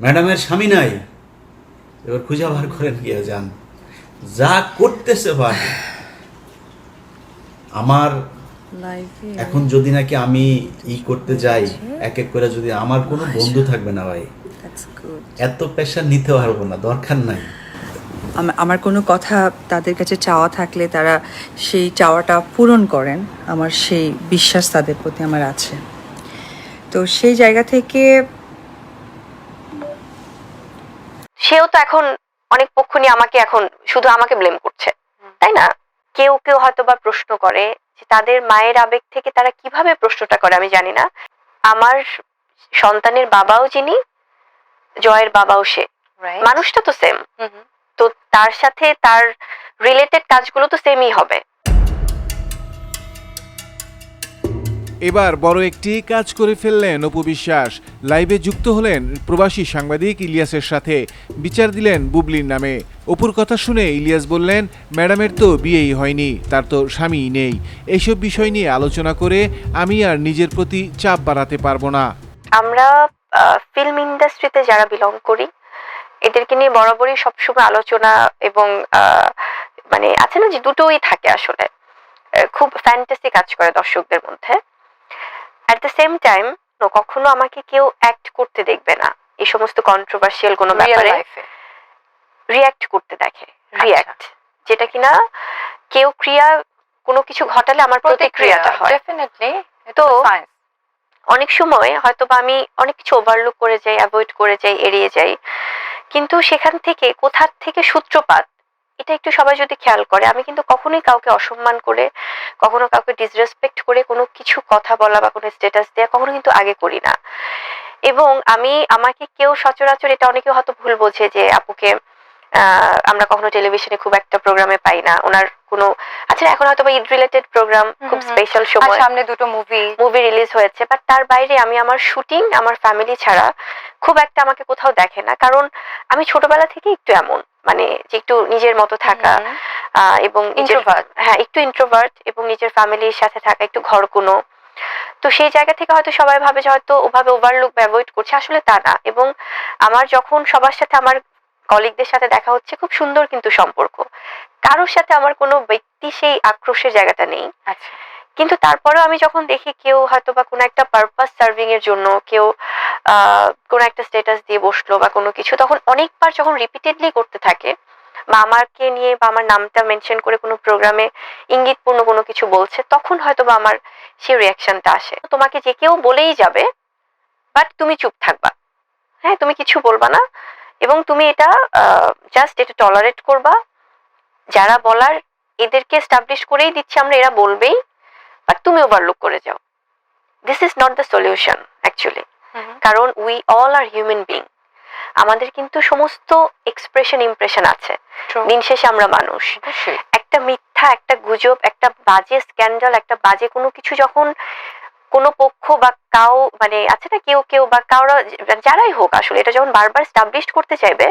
ম্যাডামের স্বামী নাই। এবার খুঁজে বার করেন গিয়ে যান। যা করতেছে ভাই। আমার এখন যদি নাকি আমি ই করতে যাই এক এক করে যদি আমার কোনো বন্ধু থাকবে না ভাই এত প্রেশার নিতে পারব না দরকার নাই। আমার কোনো কথা তাদের কাছে চাওয়া থাকলে তারা সেই চাওয়াটা পূরণ করেন। আমার সেই বিশ্বাস তাদের প্রতি আমার আছে। তো সেই জায়গা থেকে সেও তো এখন অনেক পক্ষ নিয়ে আমাকে এখন শুধু আমাকে ব্লেম করছে তাই না? কেউ কেউ হয়তো বা প্রশ্ন করে যে তাদের মায়ের আবেগ থেকে তারা কীভাবে প্রশ্নটা করে আমি জানি না। আমার সন্তানের বাবাও যিনি জয়ের বাবাও সে। মানুষটা তো সেম তো তার সাথে তার রিলেটেড কাজগুলো তো সেমই হবে। এবার বড় একটি কাজ করে ফেললেন অপু বিশ্বাস। লাইভে যুক্ত হলেন প্রবাসী সাংবাদিক ইলিয়াসের সাথে। বিচার দিলেন বুবলির নামে। অপুর কথা শুনে ইলিয়াস বললেন, ম্যাডামের তো বিয়েই হয়নি, তার তো স্বামীই নেই। এইসব বিষয় নিয়ে আলোচনা করে আমি আর নিজের প্রতি চাপ বাড়াতে পারব না। আমরা ফিল্ম ইন্ডাস্ট্রিতে যারা বিলং করি, এদেরকে নিয়ে বরাবরই সবসময় আলোচনা এবং মানে আছে না যে দুটোই থাকে আসলে। খুব ফ্যান্টাসি কাজ করে দর্শকদের মধ্যে। অ্যাট দ্য সেম টাইম কখনো আমাকে কেউ অ্যাক্ট করতে দেখবে না। এই সমস্ত কন্ট্রোভার্সিয়াল কোনো ব্যাপারে রিয়াক্ট করতে দেখে। রিয়াক্ট যেটা কিনা কেউ ক্রিয়া কোনো কিছু ঘটালে আমার প্রতিক্রিয়াটা হয়। ডেফিনেটলি তো তো অনেক সময় হয়তো বা আমি অনেক কিছু ওভারলুক করে যাই অ্যাভয়েড করে যাই এড়িয়ে যাই। কিন্তু সেখান থেকে কোথার থেকে সূত্রপাত এটা একটু সবাই যদি খেয়াল করে আমি কিন্তু কখনোই কাউকে অসম্মান করে কখনো কাউকে ডিসরেসপেক্ট করে কোনো কিছু কথা বলা বা কোনো স্ট্যাটাস দেওয়া কখনো কিন্তু আগে করি না। এবং আমি আমাকে কেউ সচরাচর এটা অনেকে হয়তো ভুল বোঝে যে আপুকে আমরা কখনো টেলিভিশনে খুব একটা প্রোগ্রামে পাই না। ওনার কোনো আচ্ছা এখন হয়তো ঈদ রিলেটেড প্রোগ্রাম খুব। স্পেশাল সময়। সামনে দুটো মুভি মুভি রিলিজ হয়েছে বাট তার বাইরে আমি আমার শুটিং আমার ফ্যামিলি ছাড়া খুব একটা আমাকে কোথাও দেখে না। কারণ আমি ছোটবেলা থেকে একটু এমন। মানে যে একটু নিজের মতো থাকা এবং নিজের হ্যাঁ একটু ইন্ট্রোভার্ট এবং নিজের ফ্যামিলির সাথে থাকা একটু ঘর কোনো তো সেই জায়গা থেকে হয়তো সবাই ভাবে যে হয়তো ওভাবে ওভারলুক অ্যাভয়েড করছে আসলে তা না। এবং আমার যখন সবার সাথে আমার কলিগদের সাথে দেখা হচ্ছে খুব সুন্দর কিন্তু সম্পর্ক। কারোর সাথে আমার কোনো ব্যক্তি সেই আক্রোশের জায়গাটা নেই। আচ্ছা। কিন্তু তারপরেও আমি যখন দেখি কেউ হয়তো বা কোনো একটা পারপাস সার্ভিং এর জন্য কেউ কোনো একটা স্ট্যাটাস দিয়ে বসল বা কোনো কিছু, তখন অনেকবার যখন রিপিটেডলি করতে থাকে, বা আমাকে নিয়ে বা আমার নামটা মেনশন করে কোনো প্রোগ্রামে ইঙ্গিতপূর্ণ কোনো কিছু বলছে, তখন হয়তো বা আমার সেই রিয়াকশনটা আসে। তোমাকে যে কেউ বলেই যাবে বাট তুমি চুপ থাকবা। হ্যাঁ তুমি কিছু বলবা না। এবং তুমি এটা জাস্ট এটা টলারেট করবা। যারা বলার এদেরকে এস্টাবলিশ করেই দিচ্ছি আমরা, এরা বলবেই বাট তুমি ওভারলুক করে যাও। This is not the solution actually কারণ we all are human being আমাদের কিন্তু সমস্ত এক্সপ্রেশন ইমপ্রেশন আছে। দিন শেষে আমরা মানুষ। একটা মিথ্যা একটা গুজব একটা বাজে স্ক্যান্ডাল একটা বাজে কোনো কিছু যখন কোনো পক্ষ বা কাউ মানে আছে না কেউ কেউ বা কাউরা যারাই হোক আসলে এটা যখন বারবার স্টাবলিশ করতে চাইবে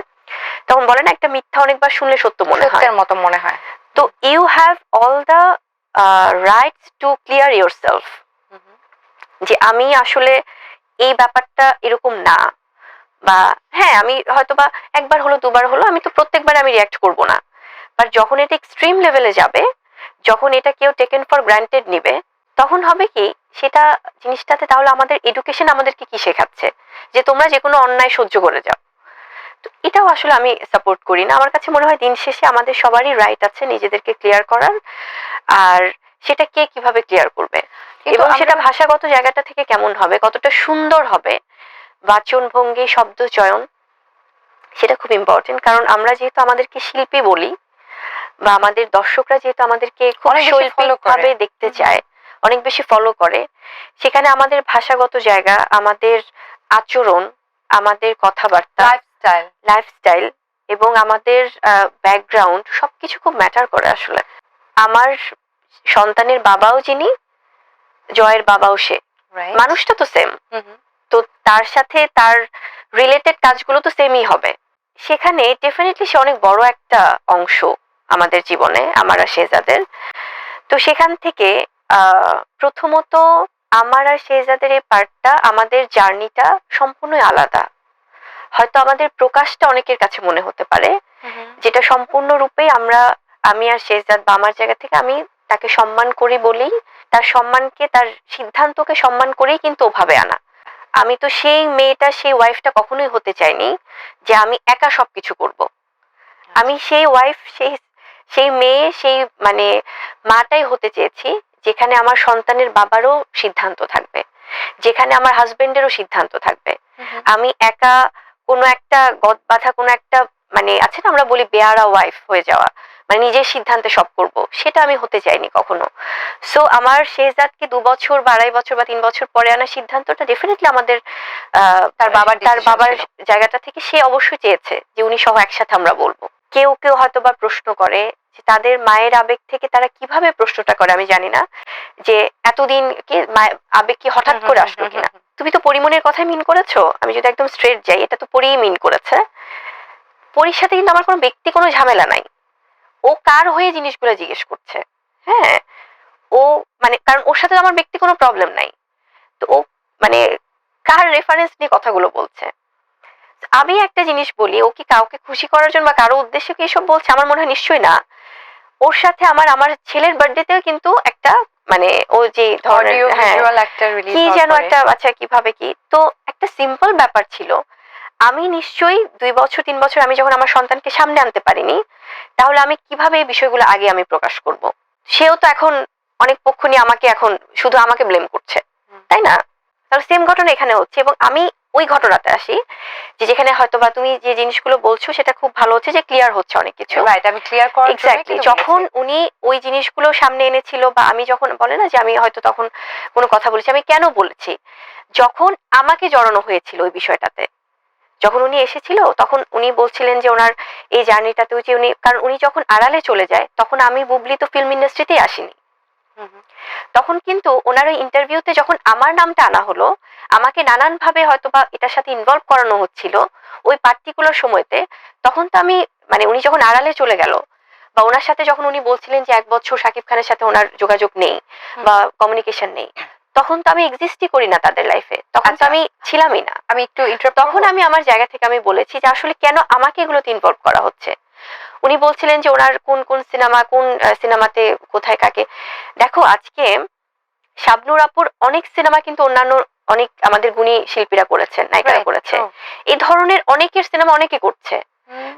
তখন বলে না একটা মিথ্যা অনেকবার শুনলে সত্য মনে হয়। সত্যের মতো মনে হয়। তো you have all the rights to clear yourself যে আমি আসলে এই ব্যাপারটা এরকম না। বা হ্যাঁ আমি হয়তো বা একবার হলো, দুবার হলো, আমি তো প্রত্যেকবার আমি রিয়াক্ট করব না। বাট যখন এটা এক্সট্রিম লেভেলে যাবে, যখন এটা কেউ টেকেন ফর গ্রান্টেড নিবে, তখন হবে কি, সেটা জিনিসটাতে তাহলে আমাদের এডুকেশন আমাদেরকে কি শেখাচ্ছে? যে তোমরা যে কোনো অন্যায় সহ্য করে যাও। তো এটাও আসলে আমি সাপোর্ট করি না। আমার কাছে মনে হয় দিন শেষে আমাদের সবারই রাইট আছে নিজেদেরকে ক্লিয়ার করার। আর সেটা কে কীভাবে ক্লিয়ার করবে? এবং সেটা ভাষাগত জায়গাটা থেকে কেমন হবে কতটা সুন্দর হবে বাচন ভঙ্গি শব্দ চয়ন সেটা খুব ইম্পর্টেন্ট কারণ আমরা যেহেতু আমাদেরকে শিল্পী বলি বা আমাদের দর্শকরা যেহেতু আমাদেরকে খুব। শৈল্পিকভাবে দেখতে চায় অনেক বেশি ফলো করে সেখানে আমাদের ভাষাগত জায়গা আমাদের আচরণ আমাদের কথাবার্তা লাইফস্টাইল লাইফস্টাইল এবং আমাদের ব্যাকগ্রাউন্ড সবকিছু খুব ম্যাটার করে আসলে। আমার সন্তানের বাবাও যিনি জয়ের বাবাও সে। মানুষটা তো সেম তো তার সাথে তার রিলেটেড কাজগুলো তো সেমই হবে। সেখানে ডেফিনেটলি সে অনেক বড় একটা অংশ আমাদের জীবনে আমার আর শেজাদের তো সেখান থেকে প্রথমত আমার আর শেজাদের এই পার্টটা আমাদের জার্নিটা সম্পূর্ণই আলাদা। হয়তো আমাদের প্রকাশটা অনেকের কাছে মনে হতে পারে যেটা সম্পূর্ণরূপে আমরা আমি আর শেষজাদ বা আমার জায়গা থেকে আমি তাকে সম্মান করি বলেই তার সম্মানকে তার সিদ্ধান্তকে সম্মান করেই কিন্তু ওভাবে আনা। আমি তো সেই মেয়েটা সেই ওয়াইফটা কখনোই হতে চাইনি যে আমি একা সবকিছু করব। আমি সেই ওয়াইফ সেই সেই মেয়ে সেই মানে মাটাই হতে চেয়েছি যেখানে আমার সন্তানের বাবারও সিদ্ধান্ত থাকবে যেখানে আমার হাজবেন্ডেরও সিদ্ধান্ত থাকবে। আমি একা কোনো একটা গদ বাঁধা কোনো একটা মানে আছে না আমরা বলি বেয়ারা ওয়াইফ হয়ে যাওয়া। মানে নিজের সিদ্ধান্তে সব করব। সেটা আমি হতে চাইনি কখনো। সো আমার শেষদাতকে দু বছর বা আড়াই বছর বা তিন বছর পরে আনার সিদ্ধান্তটা ডেফিনেটলি আমাদের তার বাবার তার বাবার জায়গাটা থেকে সে অবশ্যই চেয়েছে যে উনি সহ একসাথে আমরা বলব। কেউ কেউ হয়তো বা প্রশ্ন করে যে তাদের মায়ের আবেগ থেকে তারা কীভাবে প্রশ্নটা করে আমি জানি না। যে এতদিন কি আবেগ কি হঠাৎ করে আসলো কিনা? তুমি তো পরিমনের কথাই মিন করেছ? আমি যদি একদম স্ট্রেট যাই এটা তো পরিই মিন করেছে। পরির সাথে কিন্তু আমার কোনো ব্যক্তি কোনো ঝামেলা নাই। ও কার হয়ে জিনিসগুলো জিজ্ঞেস করছে? হ্যাঁ ও মানে কারণ ওর সাথে আমার ব্যক্তি কোনো প্রবলেম নাই। তো ও মানে কার রেফারেন্স নিয়ে কথাগুলো বলছে? আমি একটা জিনিস বলি ও কি কাউকে খুশি করার জন্য বা কারও উদ্দেশ্যে কি এসব বলছে? আমার মনে হয় নিশ্চয়ই না। ওর সাথে আমার আমার ছেলের বার্থডেতেও কিন্তু একটা মানে ও যে ধরনের হ্যাঁ কি যেন একটা আচ্ছা কীভাবে কি? তো একটা সিম্পল ব্যাপার ছিল। আমি নিশ্চয়ই দুই বছর তিন বছর আমি যখন আমার সন্তানকে সামনে আনতে পারিনি তাহলে আমি কীভাবে এই বিষয়গুলো আগে আমি প্রকাশ করব? সেও তো এখন অনেক পক্ষ নিয়ে আমাকে এখন শুধু আমাকে ব্লেম করছে তাই না? তাহলে সেম ঘটনা এখানে হচ্ছে এবং আমি ওই ঘটনাতে আসি যে যেখানে হয়তো বা তুমি যে জিনিসগুলো বলছো সেটা খুব ভালো হচ্ছে যে ক্লিয়ার হচ্ছে অনেক কিছু। রাইট আমি ক্লিয়ার করার এক্স্যাক্টলি যখন উনি ওই জিনিসগুলো সামনে এনেছিল বা আমি যখন বলে না যে আমি হয়তো তখন কোনো কথা বলেছি আমি কেন বলেছি? যখন আমাকে জড়ানো হয়েছিল ওই বিষয়টাতে যখন উনি এসেছিল তখন উনি বলছিলেন যে ওনার এই জার্নিটাতেও যে উনি কারণ উনি যখন আড়ালে চলে যায় তখন আমি বুবলি তো ফিল্ম ইন্ডাস্ট্রিতেই আসিনি তখন কিন্তু ওনার ওই ইন্টারভিউতে যখন আমার নামটা আনা হলো আমাকে নানানভাবে হয়তো বা এটার সাথে ইনভলভ করানো হচ্ছিল ওই পার্টিকুলার সময়তে তখন তো আমি মানে উনি যখন আড়ালে চলে গেল বা ওনার সাথে যখন উনি বলছিলেন যে এক বছর শাকিব খানের সাথে ওনার যোগাযোগ নেই বা কমিউনিকেশন নেই তখন তো আমি এক্সিস্টই করি না তাদের লাইফে তখন তো আচ্ছা। আমি ছিলামই না। আমি একটু তখন আমি আমার জায়গা থেকে আমি বলেছি যে আসলে কেন আমাকে এগুলোতে ইনভলভ করা হচ্ছে? উনি বলছিলেন যে ওনার কোন কোন সিনেমা কোন সিনেমাতে কোথায় কাকে। দেখো আজকে শাবনুর আপুর অনেক সিনেমা কিন্তু অন্যান্য অনেক আমাদের গুণী শিল্পীরা করেছেন নায়িকারা করেছে। এই ধরনের অনেকের সিনেমা অনেকে করছে।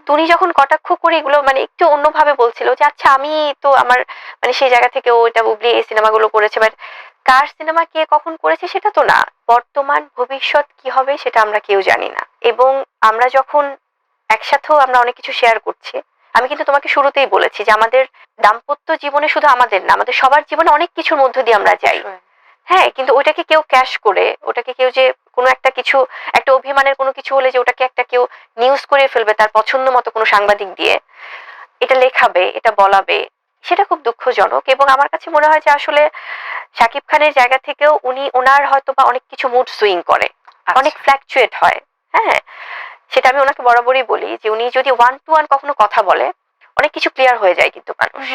তো উনি যখন কটাক্ষ করে এগুলো মানে একটু অন্যভাবে বলছিল যে আচ্ছা আমি তো আমার মানে সেই জায়গা থেকে ও এটা বুবলি এই সিনেমাগুলো করেছে বাট কার সিনেমা কে কখন করেছে সেটা তো না। বর্তমান ভবিষ্যৎ কি হবে সেটা আমরা কেউ জানি না। এবং আমরা যখন একসাথেও আমরা অনেক কিছু শেয়ার করছি আমি কিন্তু তোমাকে শুরুতেই বলেছি যে আমাদের দাম্পত্য জীবনে শুধু আমাদের না আমাদের সবার জীবনে অনেক কিছুর মধ্য দিয়ে আমরা যাই। হ্যাঁ কিন্তু ওটাকে কেউ ক্যাশ করে ওটাকে কেউ যে কোনো একটা কিছু একটা অভিমানের কোনো কিছু হলে যে ওটাকে একটা কেউ নিউজ করে ফেলবে তার পছন্দ মতো কোনো সাংবাদিক দিয়ে এটা লেখাবে এটা বলাবে সেটা খুব দুঃখজনক এবং আমার কাছে মনে হয় যে আসলে শাকিব খানের জায়গা থেকেও উনি ওনার হয়তো বা অনেক কিছু মুড সুইং করে অনেক ফ্ল্যাকচুয়েট হয় হ্যাঁ? সেটা আমি ওনাকে বরাবরই বলি যে উনি যদি ওয়ান টু ওয়ান কখনো কথা বলে অনেক কিছু ক্লিয়ার হয়ে যায় কিন্তু মানুষ।